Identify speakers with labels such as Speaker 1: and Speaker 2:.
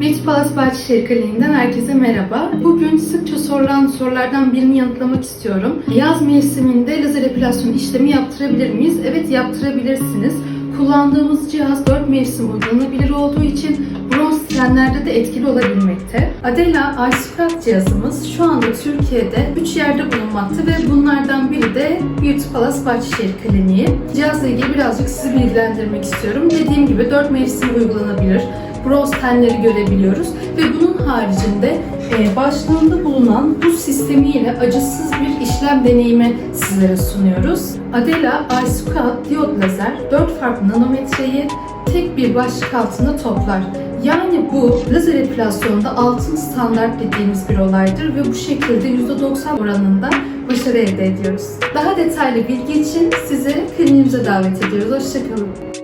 Speaker 1: Beach Palace Bahçeşehir Kliniği'nden herkese merhaba. Bugün sıkça sorulan sorulardan birini yanıtlamak istiyorum. Yaz mevsiminde lazer epilasyon işlemi yaptırabilir miyiz? Evet yaptırabilirsiniz. Kullandığımız cihaz 4 mevsim uygulanabilir olduğu için bronz tenlerde de etkili olabilmekte. Adela iScrap cihazımız şu anda Türkiye'de 3 yerde bulunmakta ve bunlardan biri de Beauty Palace Bahçeşehir Kliniği. Cihazla ilgili birazcık sizi bilgilendirmek istiyorum. Dediğim gibi 4 mevsim uygulanabilir. Bronz tenleri görebiliyoruz ve bunun haricinde e, başlığında bulunan bu sistemiyle acısız bir işlem deneyimi sizlere sunuyoruz. Adela Isuka diyot lazer 4 farklı nanometreyi tek bir başlık altında toplar. Yani bu lazer epilasyonda altın standart dediğimiz bir olaydır ve bu şekilde %90 oranında başarı elde ediyoruz. Daha detaylı bilgi için sizi kliniğimize davet ediyoruz. Hoşçakalın.